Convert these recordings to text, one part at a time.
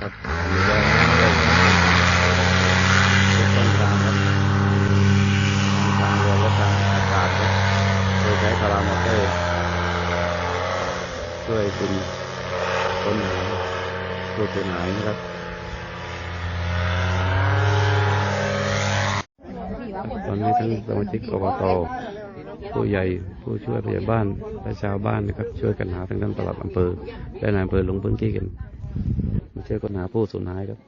ครับอันนี้ก็ทุกต้นทางครับทางรือและทางอากาศครับโดยใช้พารามอเตอร์ช่วยคุณค้นหาผู้สูญหายนะครับตอนนี้ทั้งสมาชิกอบตผู้ใหญ่ผู้ช่วยผู้ใหญ่บ้านและชาวบ้านนะครับ ช่วยกันหาทั้งท่านปลัดอำเภอและนายอำเภอลงพื้นที่กัน ช่วยกันหาผู้สูญหายครับ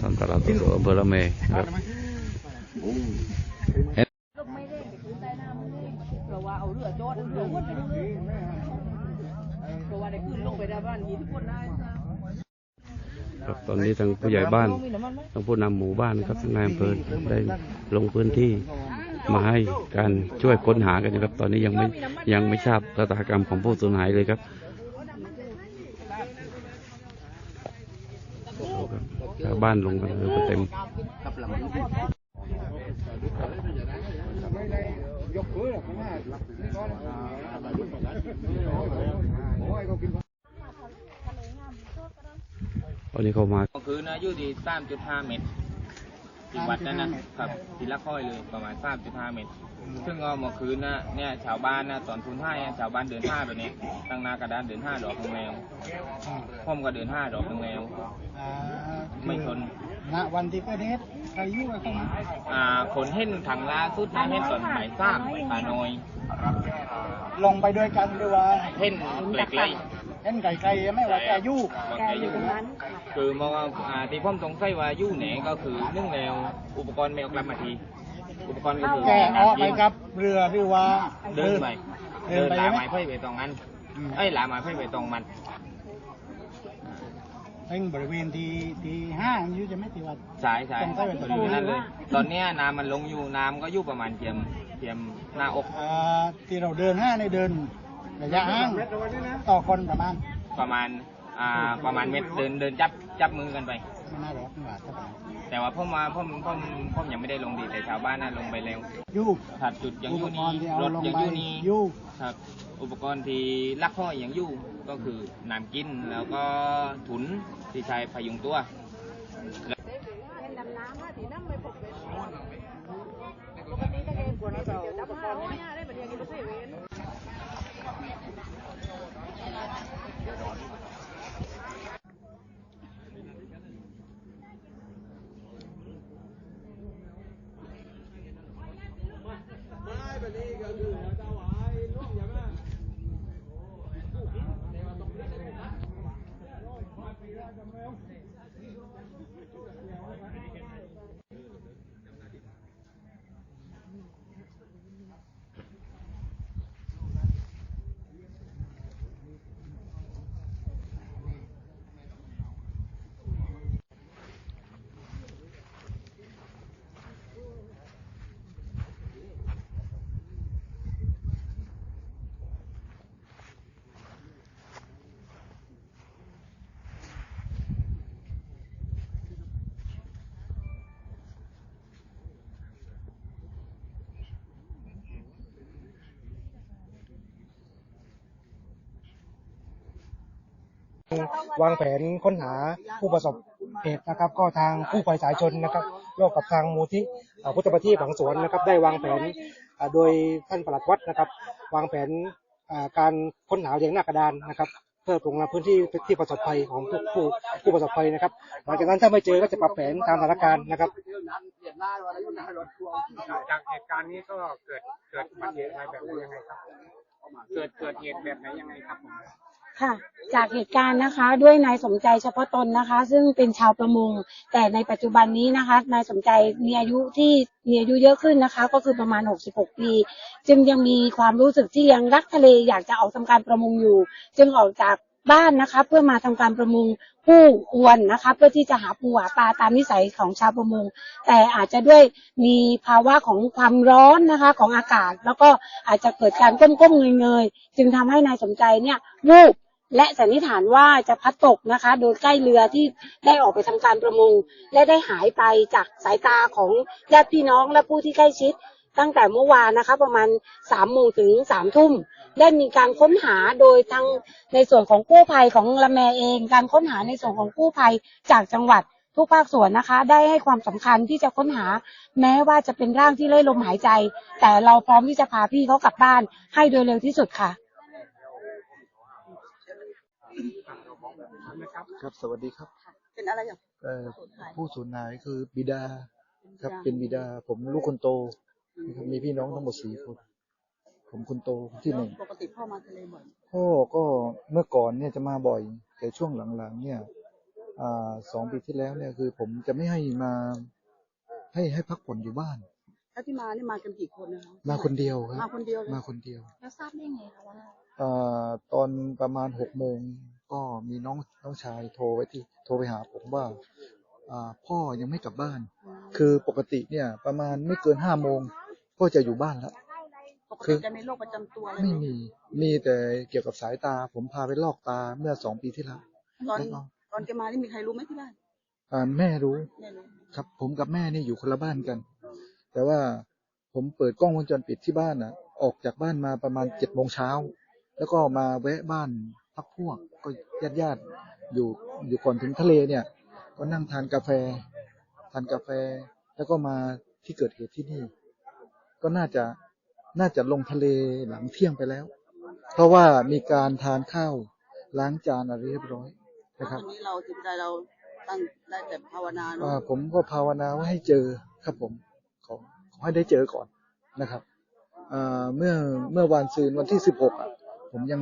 ท่านปลัดอำเภอละเมครับลมไม่เร่งไปคือใต้น้ำไม่เร่งเพราะว่าเอาเรือจอดเอาเรือวนไปเรื่อยเพราะว่าได้ขึ้นลงไปได้บ้านยี่ทุกคนได้นะครับตอนนี้ทางผู้ใหญ่บ้านทางผู้นำหมู่บ้านครับทางนายอำเภอได้ลงพื้นที่ มาให้การช่วยค้นหากันนะครับ ตอนนี้ยังไม่ยังไม่ทราบชะตากรรมของผู้สูญหายเลยครับชาวบ้านลงกันเต็มตอนนี้เขามาคือนะอยู่ที่3.5เมตร ที่วัดนั่นนะครับที่ละค่อยเลยประมาณ3.5เมตร ซึ่งเอาเมื่อคืนนะเนี่ยชาวบ้านนะตอนทุนให้อะชาวบ้านเดินห้าแบบนี้ตั้งหน้ากระดานเดินห้าดอกตรงแนวพ่อมก็เดินห้าดอกตรงแนวอ่าไม่ชนณวันที่เกิดเหตุใครอยู่กับเขามาอ่าคนเห็นถังล่าสุดนะเห็นตอนบ่ายสามปานอยลงไปด้วยกันหรือว่าเห็นเล็กเลย เห็นไก่ๆไม่ว่าแกอยู่แกอยู่ตรงนั้นคือมองว่าอ่าที่พ่อมสงสัยว่าอยู่ไหนก็คือนึ่งแนวอุปกรณ์แมวกลับมาทีอุปกรณ์ก็คือแกออกไปกับเรือหรือว่าเดินไปเดิเดินนไปหลาไหมไม้ไผ่ไปตรงนั้นอืมเอ้ยหลาไม้ไผ่ไปตรงมันเป็นบริเวณที่ที่ห้างอยู่จะไม่ติวัดใช่ใช่ตรงใต้เป็นบริเวณนั้นเลย ตอนเนี้ยน้ำมันลงอยู่น้ำก็อยู่ประมาณเทียมเทียมหน้าอกอ่าที่เราเดินห้างในเดิน ระยะห้างต่อคนประมาณประมาณอ่าประมาณเม็ดเดินเดินจับจับมือกันไปไม่น่าหรอกไม่ว่าเท่าไหร่แต่ว่าพ่อมาพ่อมพ่อมพ่อมยังไม่ได้ลงดีแต่ชาวบ้านน่ะลงไปแล้วอยู่ถัดจุดยังอยู่อุปกนี่รณ์ที่เอารถลงยังไปอยู่นี่อยู่ครับอุปกรณ์ที่ลักห้อยยังอยู่ก็คือน้ำกินแล้วก็ถุนที่ใช้พยุงตัวเป็นดำน้ำนะสีน้ำไม่พบเป็นปกติถ้าเกณฑ์ปวดเราเดี๋ยวดับห้าร้อยเนี่ยได้แบบนี้กินเซเว่น วางแผนค้นหาผู้ประสบเหตุนะครับ ก็ทางผู้ภัยสายชนนะครับร่วมกับทางมูลที่พุทธประทีปหลังสวนนะครับ ได้วางแผนโดยท่านปลัดวัดนะครับ วางแผนการค้นหาอย่างหน้ากระดานนะครับเพื่อปรุงนำพื้นที่ที่ประสบภัยของผู้ผู้ผู้ประสบภัยนะครับ หลังจากนั้นถ้าไม่เจอก็จะปรับแผนตามสถานการณ์นะครับ จากเหตุการณ์นี้ก็เกิดเกิดอุบัติเหตุอะไรแบบไหนยังไงครับ เกิดเกิดเหตุแบบไหนยังไงครับผม ค่ะ จากเหตุการณ์นะคะ ด้วยนายสมใจเฉพาะตนนะคะ ซึ่งเป็นชาวประมง แต่ในปัจจุบันนี้นะคะนายสมใจมีอายุที่มีอายุเยอะขึ้นนะคะ ก็คือประมาณ 66 ปี จึงยังมีความรู้สึกที่ยังรักทะเลอยากจะออกทำการประมงอยู่ จึงออกจากบ้านนะคะ เพื่อมาทำการประมงผู้อวนนะคะ เพื่อที่จะหาปูหาปลาตามนิสัยของชาวประมง แต่อาจจะด้วยมีภาวะของความร้อนนะคะของอากาศ แล้วก็อาจจะเกิดการก้มๆเงยๆจึงทำให้นายสมใจเนี่ยวูบ และสันนิษฐานว่าจะพัดตกนะคะ โดยใกล้เรือที่ได้ออกไปทำการประมง และได้หายไปจากสายตาของญาติพี่น้องและผู้ที่ใกล้ชิด ตั้งแต่เมื่อวานนะคะ ประมาณสามโมงถึงสามทุ่มได้มีการค้นหาโดยทั้งในส่วนของกู้ภัยของละแมเอง การค้นหาในส่วนของกู้ภัยจากจังหวัดทุกภาคส่วนนะคะ ได้ให้ความสำคัญที่จะค้นหา แม้ว่าจะเป็นร่างที่ไร้ลมหายใจ แต่เราพร้อมที่จะพาพี่เขากลับบ้านให้โดยเร็วที่สุดค่ะ ครับ สวัสดีครับ เป็นอะไรอย่างเอ่อผู้สูญหายคือบิดา ครับ เป็นบิดา ผมลูกคนโตนะครับมีพี่น้องทั้งหมดสี่คน ผมคนโตคนที่หนึ่ง ปกติพ่อมาทะเลบ่อยพ่อก็เมื่อก่อนเนี่ยจะมาบ่อย แต่ช่วงหลังๆ เนี่ย อ่าสองปีที่แล้วเนี่ยคือ ผมจะไม่ให้มา ให้ให้พักผ่อนอยู่บ้านถ้าที่มานี่มากันกี่คนนะคะมาคนเดียวคมารับคนเดียวเลยมาคนเดียว แล้วทราบได้ไงคะว่าอ่าตอนประมาณหกโมง ก็มีน้องน้องชายโทรไว้ที่โทรไปหาผมว่าอ่าพ่อยังไม่กลับบ้าน คือปกติเนี่ย ประมาณไม่เกินห้าโมงก็จะอยู่บ้านแล้วปกคืติอจะมีโรคประจำตัวอะไรไม่มี มีแต่เกี่ยวกับสายตา ผมพาไปลอกตาเมื่อสองปีที่แล้วตอนแล้วก็ตอนแกมานี่มีใครรู้ไหมที่บ้านอ่าแม่รู้ไม่รู้ ครับ ผมกับแม่นี่อยู่คนละบ้านกัน แต่ว่าผมเปิดกล้องวงจรปิดที่บ้านน่ะ ออกจากบ้านมาประมาณเจ็ดโมงเช้า แล้วก็มาแวะบ้าน พักพวกก็ญาติญาติๆอยู่อยู่ก่อนถึงทะเลเนี่ย ก็นั่งทานกาแฟ ทานกาแฟ แล้วก็มาที่เกิดเหตุที่นี่ ก็น่าจะน่าจะลงทะเลหลังเที่ยงไปแล้ว เพราะว่ามีการทานข้าวล้างจานอะไรเรียบร้อยนะครับวันนี้เราจิตใจเราตั้งได้แต่ภาวนาเนอ่าอะผมก็ภาวนาว่าให้เจอครับผมขอขอให้ได้เจอก่อนนะครับอ่าเมื่อเมื่อวันซืนวันที่สิบหกอะผมยัง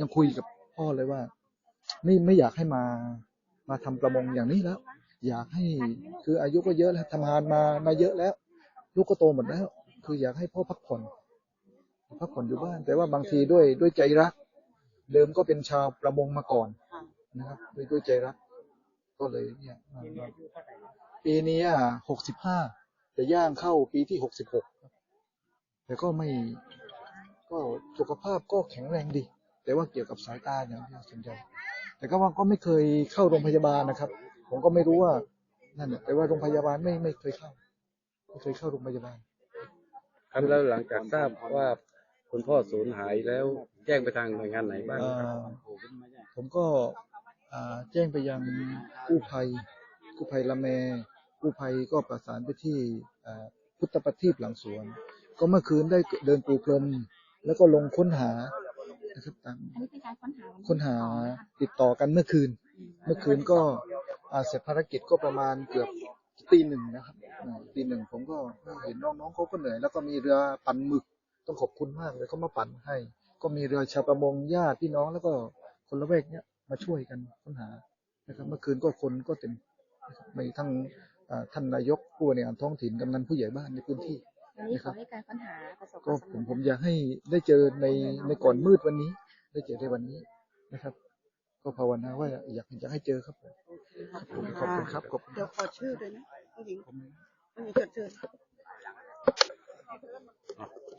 ยังคุยกับ พ่อเลยว่า ไม่ไม่อยากให้มามาทำประมงอย่างนี้แล้ว อยากให้คืออายุก็เยอะแล้วทำงานมามาเยอะแล้ว ลูกก็โตหมดแล้ว คืออยากให้พ่อพักผ่อนพักผ่อนอยู่บ้าน แต่ว่าบางทีด้วยด้วยใจรัก เดิมก็เป็นชาวประมงมาก่อนนะครับด้วยด้วยใจรัก ก็เลยเนี่ยปีนี้หกสิบห้าจะย่างเข้าปีที่หกสิบหกแต่ก็ไม่ ก็สุขภาพก็แข็งแรงดี แต่ว่าเกี่ยวกับสายตาอย่างที่สนใจ แต่ก็ว่าก็ไม่เคยเข้าโรงพยาบาลนะครับ ผมก็ไม่รู้ว่านั่นแหละแต่ว่าโรงพยาบาลไม่ไม่เคยเข้าไม่เคยเข้าโรงพยาบาลครับแล้วหลังจากทราบว่าคุณพ่อสูญหายแล้วแจ้งไปทางหน่วยงานไหนบ้างเอ่อผมก็อ่าแจ้งไปยังกู้ภัยกู้ภัยละแมกู้ภัยก็ประสานไปที่อ่าพุทธประทีปหลังสวน ก็เมื่อคืนได้เดินปูพรมแล้วก็ลงค้นหา นะครับตามอันนี้เป็นการค้นหาค้นหาติดต่อกันเมื่อคืน เมื่อคืนก็อ่าเสร็จภารกิจก็ประมาณเกือบตีหนึ่งนะครับอ่าตีหนึ่งผมก็เห็นน้องๆเขาก็เหนื่อยแล้วก็มีเรือปั่นหมึกต้องขอบคุณมากเลยเขามาปั่นให้ ก็มีเรือชาวประมงญาติพี่น้องแล้วก็คนละเวกเนี้ยมาช่วยกันค้นหานะครับ เมื่อคืนก็คนก็เต็มนะครับมีทั้งอ่าท่านนายกผู้ในวยการท้องถิ่นกำนันผู้ใหญ่บ้านในพื้นที่ วันนี้ขอให้การค้นหาประสบคก็วามผสำมเร็จผมอยากให้ได้เจอในในก่อนมืดวันนี้ ได้เจอในวันนี้นะครับ ก็ภาวนาว่าอยากอยากให้เจอครับผมครับผมขอบคุณครับขอบคุณคเดี๋ยรัวบขอชื่อเลยนะผู้หญิงผมไม่มีเกิดเชิญ